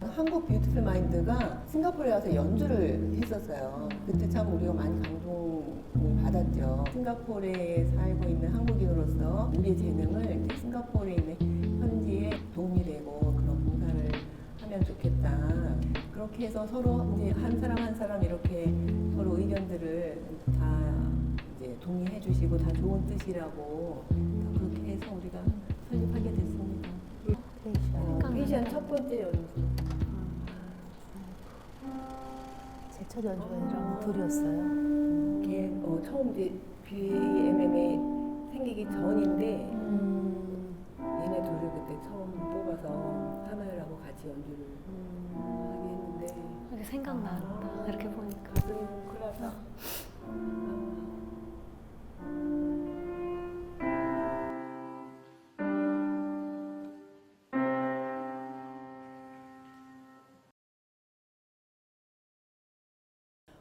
한국 뷰티풀 마인드가 싱가포르에 와서 연주를 했었어요. 그때 참 우리가 많이 감동을 받았죠. 싱가포르에 살고 있는 한국인으로서 우리의 재능을 싱가포르에 있는 현지에 도움이 되고 그런 봉사를 하면 좋겠다. 그렇게 해서 서로 이제 한 사람 한 사람 이렇게 서로 의견들을 다 이제 동의해 주시고 다 좋은 뜻이라고 다 그렇게 해서 우리가 설립하게 됐습니다. 어, 페이션 첫 번째 연주. 제첫 연주가 이런 둘이었어요. 이게 어, 처음 이제 BMM이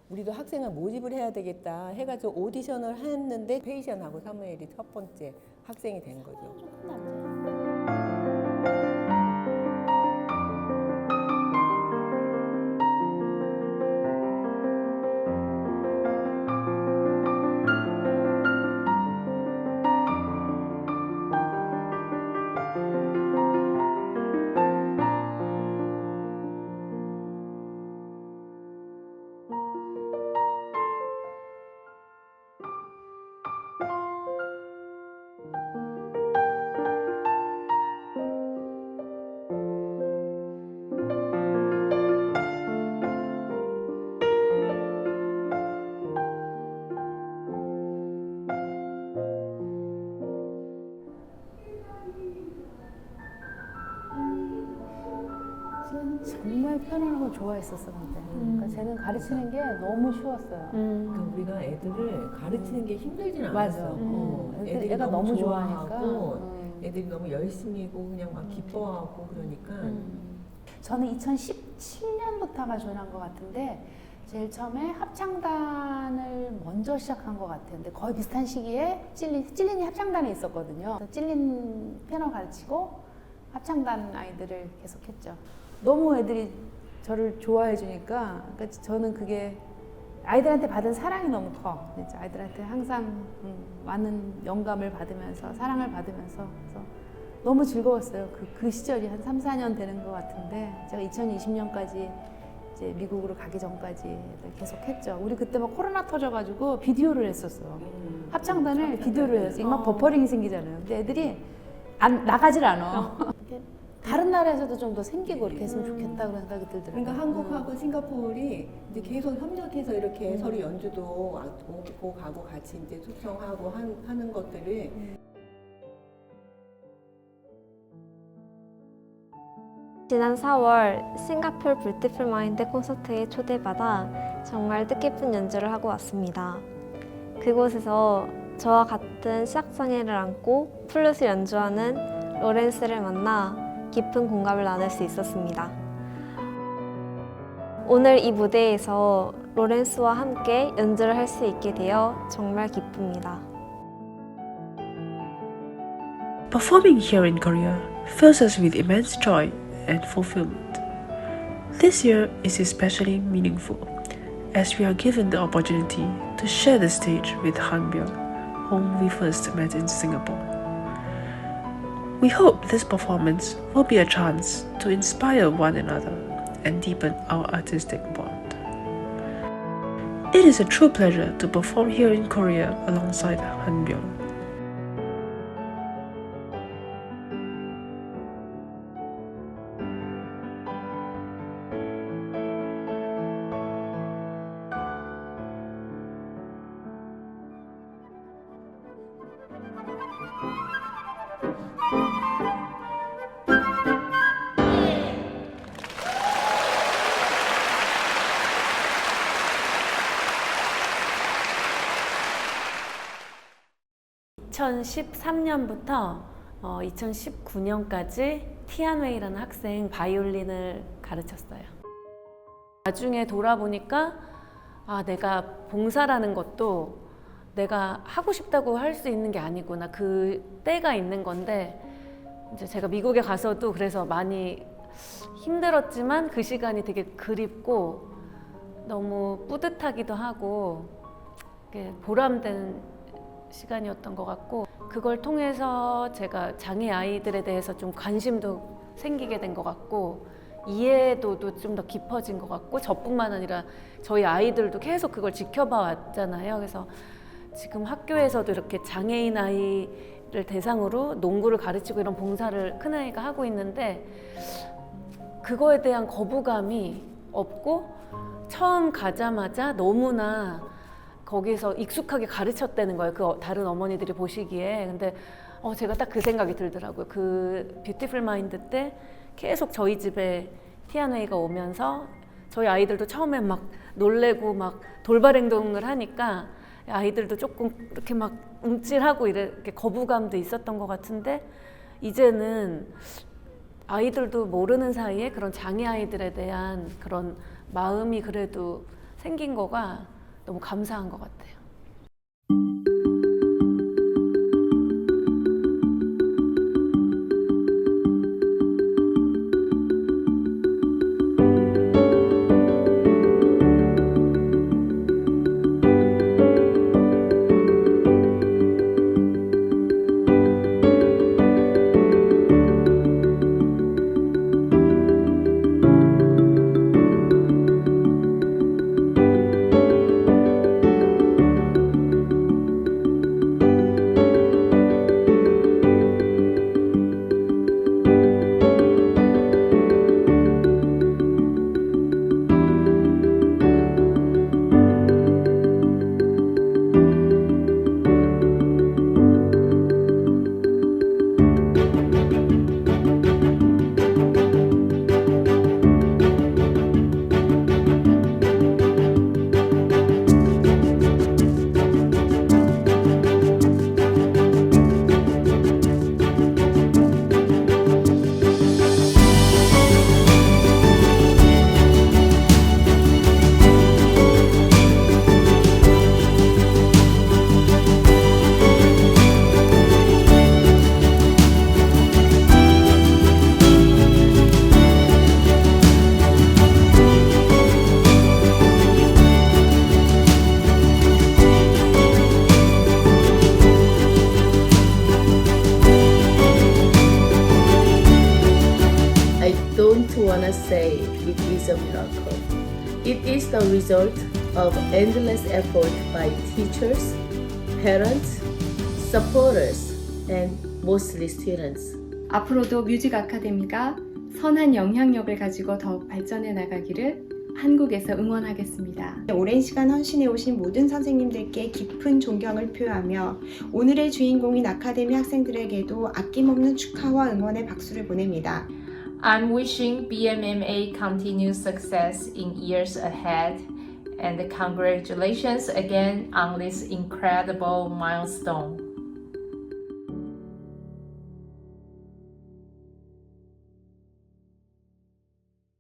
우리도 학생을 모집을 해야 되겠다 해가지고 오디션을 했는데 페이션하고 사무엘이 첫 번째 학생이 된 거죠. 정말 편안하고 좋아했었었는데. 그러니까 쟤는 가르치는 게 너무 쉬웠어요. 그러니까 우리가 애들을 가르치는 게 힘들진 맞아. 않았어. 음. 어, 애들- 애들이 애가 너무 좋아하니까. 음. 애들이 너무 열심히고 그냥 막 기뻐하고 그러니까 저는 2017년부터가 조인한 것 같은데 제일 처음에 합창단을 먼저 시작한 것 같아요. 근데 거의 비슷한 시기에 찔린, 찔린이 합창단에 있었거든요. 그래서 찔린 피아노 가르치고 합창단 아이들을 계속했죠. 너무 애들이 저를 좋아해 주니까 그러니까 저는 그게 아이들한테 받은 사랑이 너무 커. 진짜 아이들한테 항상 음, 많은 영감을 받으면서 사랑을 받으면서 너무 즐거웠어요. 그, 그 시절이 한 3, 4년 되는 것 같은데 제가 2020년까지 이제 미국으로 가기 전까지 계속 했죠. 우리 그때 막 코로나 터져가지고 비디오를 했었어. 음. 합창단을 비디오를 해서 막 버퍼링이 생기잖아요. 근데 애들이 안, 나가질 않아. 다른 나라에서도 좀 더 생기고 이렇게 했으면 좋겠다 그런 생각이 들더라고요. 그러니까 한국하고 싱가포르이 이제 계속 협력해서 이렇게 음. 서로 연주도 오고 가고 같이 이제 소통하고 한, 하는 것들을 지난 4월 싱가폴 뷰티풀 마인드 콘서트에 초대받아 정말 뜻깊은 연주를 하고 왔습니다. 그곳에서 저와 같은 시각 장애를 안고 플룻을 연주하는 로렌스를 만나 깊은 공감을 나눌 수 있었습니다. 오늘 이 무대에서 로렌스와 함께 연주를 할 수 있게 되어 정말 기쁩니다. Performing here in Korea fills us with immense joy and fulfillment. This year is especially meaningful as we are given the opportunity to share the stage with Hanbyul, whom we first met in Singapore. We hope this performance will be a chance to inspire one another and deepen our artistic bond. It is a true pleasure to perform here in Korea alongside Hanbyul. 어, 2013년부터 2019년까지 티안웨이라는 학생 바이올린을 가르쳤어요. 나중에 돌아보니까 아, 내가 봉사라는 것도 내가 하고 싶다고 할 수 있는 게 아니구나. 그 때가 있는 건데 이제 제가 미국에 가서도 그래서 많이 힘들었지만 그 시간이 되게 그립고 너무 뿌듯하기도 하고 보람된 시간이었던 것 같고 그걸 통해서 제가 장애 아이들에 대해서 좀 관심도 생기게 된 것 같고 이해도도 좀 더 깊어진 것 같고 저뿐만 아니라 저희 아이들도 계속 그걸 지켜봐 왔잖아요. 그래서 지금 학교에서도 이렇게 장애인 아이를 대상으로 농구를 가르치고 이런 봉사를 큰아이가 하고 있는데 그거에 대한 거부감이 없고 처음 가자마자 너무나 거기서 익숙하게 가르쳤다는 거예요. 그 어- 다른 어머니들이 보시기에. 근데 어, 제가 딱 그 생각이 들더라고요. 그 뷰티풀 마인드 때 계속 저희 집에 티아웨이가 오면서 저희 아이들도 처음에 막 놀래고 막 돌발 행동을 하니까 아이들도 조금 이렇게 막 움찔하고 이렇게 거부감도 있었던 것 같은데 이제는 아이들도 모르는 사이에 그런 장애 아이들에 대한 그런 마음이 그래도 생긴 거가 너무 감사한 것 같아요. Wanna say it is a miracle. It is the result of endless effort by teachers, parents, supporters, and mostly students. 앞으로도 뮤직 아카데미가 선한 영향력을 가지고 더욱 발전해 나가기를 한국에서 응원하겠습니다. 오랜 시간 헌신해 오신 모든 선생님들께 깊은 존경을 표하며 오늘의 주인공인 아카데미 학생들에게도 아낌없는 축하와 응원의 박수를 보냅니다. I'm wishing BMMA continued success in years ahead and congratulations again on this incredible milestone.